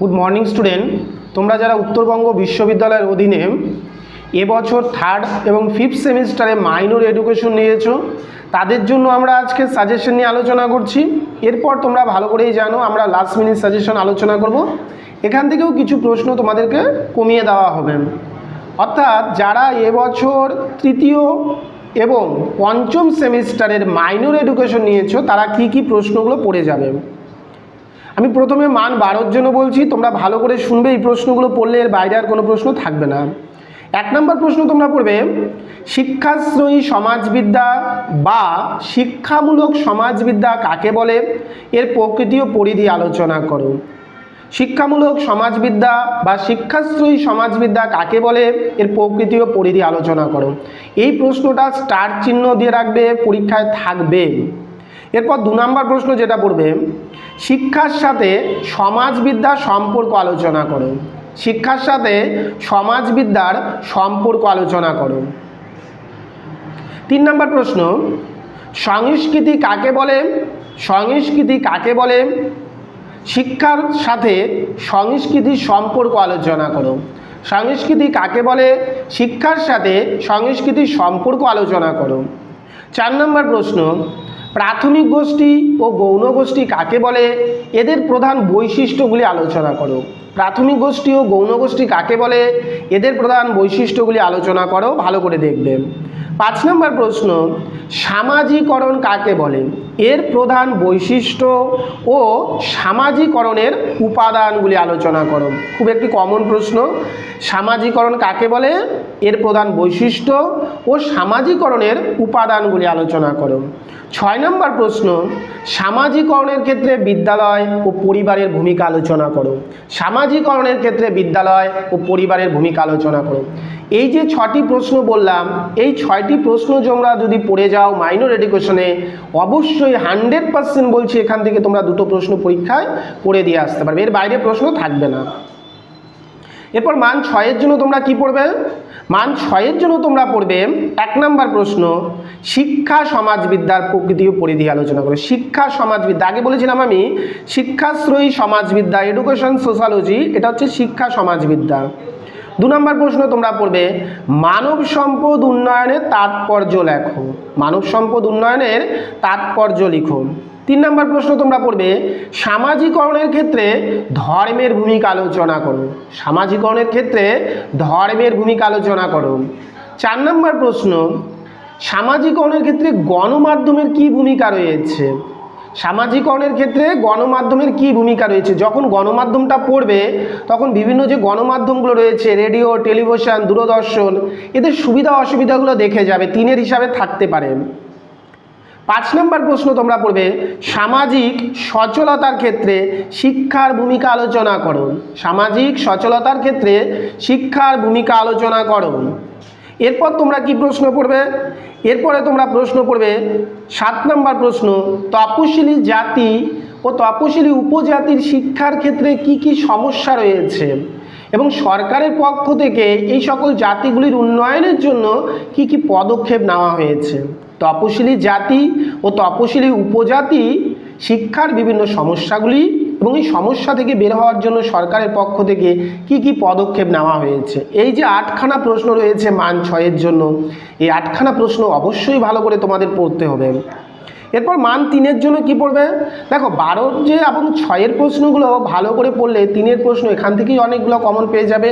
Good morning student তোমরা যারা উত্তরবঙ্গ বিশ্ববিদ্যালয়ের অধীনে এবছর থার্ড এবং ফিফথ সেমিস্টারে মাইনর এডুকেশন নিয়েছো, তাদের জন্য আমরা আজকে সাজেশন নিয়ে আলোচনা করছি। এরপর তোমরা ভালো করেই জানো, আমরা লাস্ট মিনিট সাজেশন আলোচনা করব। এখান থেকেও কিছু প্রশ্ন তোমাদেরকে কমিয়ে দেওয়া হবে। অর্থাৎ যারা এবছর তৃতীয় এবং পঞ্চম সেমিস্টারের মাইনর এডুকেশন নিয়েছো, তারা কি কি প্রশ্নগুলো পড়ে যাবে? আমি প্রথমে মান বারোর জন্য বলছি, তোমরা ভালো করে শুনবে, এই প্রশ্নগুলো পড়লে এর বাইরে আর কোনো প্রশ্ন থাকবে না। এক নম্বর প্রশ্ন তোমরা পড়বে, শিক্ষাশ্রয়ী সমাজবিদ্যা বা শিক্ষামূলক সমাজবিদ্যা কাকে বলে? এর প্রকৃতি ও পরিধি আলোচনা করো। শিক্ষামূলক সমাজবিদ্যা বা শিক্ষাশ্রয়ী সমাজবিদ্যা কাকে বলে? এর প্রকৃতি ও পরিধি আলোচনা করো। এই প্রশ্নটা স্টার চিহ্ন দিয়ে রাখবে, পরীক্ষায় থাকবে। এরপর দু নম্বর প্রশ্ন যেটা পড়বে, শিক্ষার সাথে সমাজবিদ্যার সম্পর্ক আলোচনা করো। শিক্ষার সাথে সমাজবিদ্যার সম্পর্ক আলোচনা করো। তিন নম্বর প্রশ্ন, সংস্কৃতি কাকে বলে? সংস্কৃতি কাকে বলে? শিক্ষার সাথে সংস্কৃতির সম্পর্ক আলোচনা করো। সংস্কৃতি কাকে বলে? শিক্ষার সাথে সংস্কৃতির সম্পর্ক আলোচনা করো। চার নম্বর প্রশ্ন প্রাথমিক গোষ্ঠী ও গৌণ গোষ্ঠী কাকে বলে? এদের প্রধান বৈশিষ্ট্যগুলি আলোচনা করো। প্রাথমিক গোষ্ঠী ও গৌণ গোষ্ঠী কাকে বলে? এদের প্রধান বৈশিষ্ট্যগুলি আলোচনা করো, ভালো করে দেখবে। পাঁচ নম্বর প্রশ্ন, সামাজিকরণ কাকে বলে? এর প্রধান বৈশিষ্ট্য ও সামাজিকরণের উপাদানগুলি আলোচনা করো। খুব একটি কমন প্রশ্ন। সামাজিকরণ কাকে বলে? এর প্রধান বৈশিষ্ট্য ও সামাজিকরণের উপাদানগুলি আলোচনা করো। ছয় নম্বর প্রশ্ন, সামাজিকরণের ক্ষেত্রে বিদ্যালয় ও পরিবারের ভূমিকা আলোচনা করো। সামাজিকরণের ক্ষেত্রে বিদ্যালয় ও পরিবারের ভূমিকা আলোচনা করো। এই যে ছটি প্রশ্ন বললাম, এই ছয়টি প্রশ্ন তোমরা যদি পড়ে যাও মাইনর এডুকেশনে অবশ্যই হান্ড্রেড পার্সেন্ট বলছি এখান থেকে তোমরা দুটো প্রশ্ন পরীক্ষায় পড়ে দিয়ে আসতে পারবে। এর বাইরে প্রশ্ন থাকবে না। এরপর মান ছয়ের জন্য তোমরা কি পড়বে? মান ছয়ের জন্য তোমরা পড়বে এক নম্বর প্রশ্ন, শিক্ষা সমাজবিদ্যার প্রকৃতি ও পরিধি আলোচনা করো। শিক্ষা সমাজবিদ্যা, আগে বলেছিলাম আমি, শিক্ষাশ্রয়ী সমাজবিদ্যা এডুকেশন সোশ্যালজি এটা হচ্ছে শিক্ষা সমাজবিদ্যা। দু নম্বর প্রশ্ন তোমরা পড়বে, মানব সম্পদ উন্নয়নের তাৎপর্য লেখো। মানব সম্পদ উন্নয়নের তাৎপর্য লিখো। তিন নম্বর প্রশ্ন তোমরা পড়বে, সামাজিকরণের ক্ষেত্রে ধর্মের ভূমিকা আলোচনা করো। সামাজিকরণের ক্ষেত্রে ধর্মের ভূমিকা আলোচনা করো। চার নম্বর প্রশ্ন, সামাজিকরণের ক্ষেত্রে গণমাধ্যমের কি ভূমিকা রয়েছে? সামাজিকরণের ক্ষেত্রে গণমাধ্যমের কি ভূমিকা রয়েছে? যখন গণমাধ্যমটা পড়বে, তখন বিভিন্ন যে গণমাধ্যমগুলো রয়েছে, রেডিও, টেলিভিশন, দূরদর্শন, এদের সুবিধা অসুবিধাগুলো দেখে যাবে, তিনের হিসাবে থাকতে পারে। পাঁচ নম্বর প্রশ্ন তোমরা পড়বে, সামাজিক সচলতার ক্ষেত্রে শিক্ষার ভূমিকা আলোচনা করো। সামাজিক সচলতার ক্ষেত্রে শিক্ষার ভূমিকা আলোচনা করো। এরপর তোমরা কি প্রশ্ন পড়বে এরপরে তোমরা প্রশ্ন পড়বে সাত নম্বর প্রশ্ন, তপশিলি জাতি ও তপশিলি উপজাতির শিক্ষার ক্ষেত্রে কি কি সমস্যা রয়েছে? এবং সরকারের পক্ষ থেকে এই সকল জাতিগুলির উন্নয়নের জন্য কি কি পদক্ষেপ নেওয়া হয়েছে? তপশিলি জাতি ও তপশিলি উপজাতি শিক্ষার বিভিন্ন সমস্যাগুলি এবং এই সমস্যা থেকে বের হওয়ার জন্য সরকারের পক্ষ থেকে কি কি পদক্ষেপ নেওয়া হয়েছে? এই যে আটখানা প্রশ্ন রয়েছে মান ছয়ের জন্য, এই আটখানা প্রশ্ন অবশ্যই ভালো করে তোমাদের পড়তে হবে। এরপর মান তিনের জন্য কি পড়বে? দেখো বারোর যে এবং ছয়ের প্রশ্নগুলো ভালো করে পড়লে তিনের প্রশ্ন এখান থেকেই অনেকগুলো কমন পেয়ে যাবে।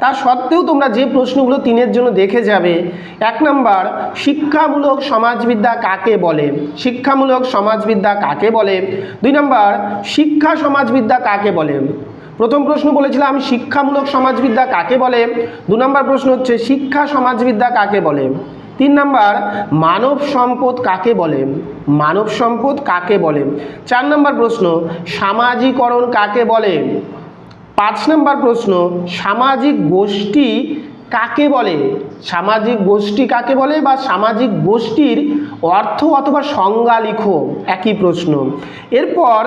তা সত্ত্বেও তোমরা যে প্রশ্নগুলো তিনের জন্য দেখে যাবে, এক নাম্বার, শিক্ষামূলক সমাজবিদ্যা কাকে বলে? শিক্ষামূলক সমাজবিদ্যা কাকে বলে? দুই নাম্বার, শিক্ষা সমাজবিদ্যা কাকে বলে? প্রথম প্রশ্ন বলেছিলাম, শিক্ষামূলক সমাজবিদ্যা কাকে বলে? দু নম্বর প্রশ্ন হচ্ছে, শিক্ষা সমাজবিদ্যা কাকে বলে? তিন নাম্বার, মানব সম্পদ কাকে বলে? মানব সম্পদ কাকে বলে? চার নম্বর প্রশ্ন, সামাজিকরণ কাকে বলে? পাঁচ নম্বর প্রশ্ন, সামাজিক গোষ্ঠী কাকে বলে? সামাজিক গোষ্ঠী কাকে বলে বা সামাজিক গোষ্ঠীর অর্থ অথবা সংজ্ঞা লিখো একই প্রশ্ন। এরপর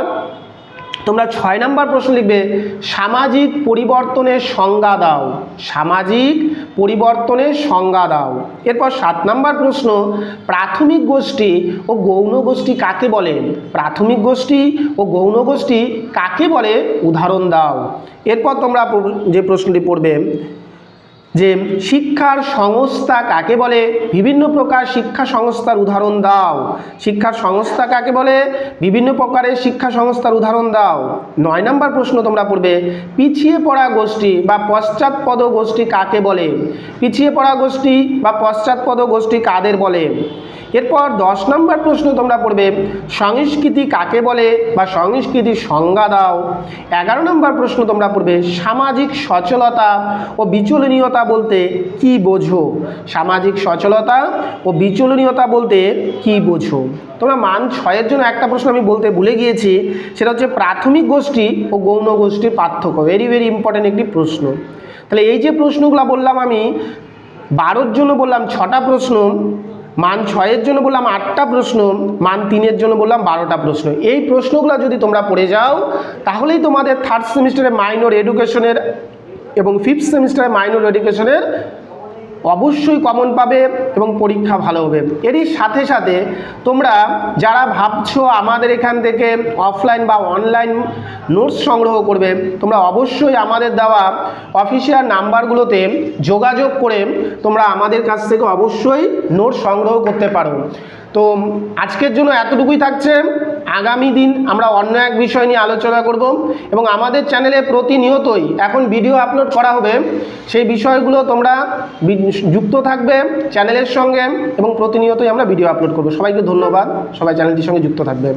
তোমরা ছয় নম্বর প্রশ্ন লিখবে, সামাজিক পরিবর্তনের সংজ্ঞা দাও। সামাজিক পরিবর্তনের সংজ্ঞা দাও। এরপর সাত নম্বর প্রশ্ন, প্রাথমিক গোষ্ঠী ও গৌণ গোষ্ঠী কাকে বলে? প্রাথমিক গোষ্ঠী ও গৌণ গোষ্ঠী কাকে বলে? উদাহরণ দাও। এরপর তোমরা যে প্রশ্নটি পড়বে যে শিক্ষার সংস্থা কাকে বলে? বিভিন্ন প্রকার শিক্ষা সংস্থার উদাহরণ দাও। শিক্ষার সংস্থা কাকে বলে? বিভিন্ন প্রকারের শিক্ষা সংস্থার উদাহরণ দাও। নয় নম্বর প্রশ্ন তোমরা পড়বে, পিছিয়ে পড়া গোষ্ঠী বা পশ্চাৎপদ গোষ্ঠী কাকে বলে? পিছিয়ে পড়া গোষ্ঠী বা পশ্চাৎপদ গোষ্ঠী কাদের বলে? এরপর দশ নম্বর প্রশ্ন তোমরা পড়বে, সংস্কৃতি কাকে বলে বা সংস্কৃতির সংজ্ঞা দাও? এগারো নম্বর প্রশ্ন তোমরা পড়বে, সামাজিক সচলতা ও বিচলনীয়তা বলতে কি বোঝো? সামাজিক সচলতা ও বিচলনীয়তা বলতে কি বোঝো? তোমরা মান ছয়ের জন্য একটা প্রশ্ন আমি বলতে ভুলে গিয়েছি, সেটা হচ্ছে প্রাথমিক গোষ্ঠী ও গৌণ গোষ্ঠীর পার্থক্য। ভেরি ভেরি ইম্পর্ট্যান্ট একটি প্রশ্ন। তাহলে এই যে প্রশ্নগুলো বললাম আমি, বারোর জন্য বললাম, ছটা প্রশ্ন মান ছয়ের জন্য বললাম আটটা প্রশ্ন, মান তিনের জন্য বললাম বারোটা প্রশ্ন। এই প্রশ্নগুলো যদি তোমরা পড়ে যাও, তাহলেই তোমাদের থার্ড সেমিস্টারে মাইনর এডুকেশনের এবং ফিফথ সেমিস্টারে মাইনর এডুকেশনের অবশ্যই কমন পাবে এবং পরীক্ষা ভালো হবে। এরই সাথে সাথে তোমরা যারা ভাবছ আমাদের এখান থেকে অফলাইন বা অনলাইন নোটস সংগ্রহ করবে, তোমরা অবশ্যই আমাদের দেওয়া অফিসিয়াল নাম্বারগুলোতে যোগাযোগ করে তোমরা আমাদের কাছ থেকে অবশ্যই নোট সংগ্রহ করতে পারো। তো আজকের জন্য এতটুকুই থাকছে। আগামী দিন আমরা অন্য এক বিষয় নিয়ে আলোচনা করব এবং আমাদের চ্যানেলে প্রতিনিয়তই এখন ভিডিও আপলোড করা হবে। সেই বিষয়গুলো তোমরা যুক্ত থাকবে চ্যানেলের সঙ্গে এবং প্রতিনিয়তই আমরা ভিডিও আপলোড করব। সবাইকে ধন্যবাদ। সবাই চ্যানেলটির সঙ্গে যুক্ত থাকবে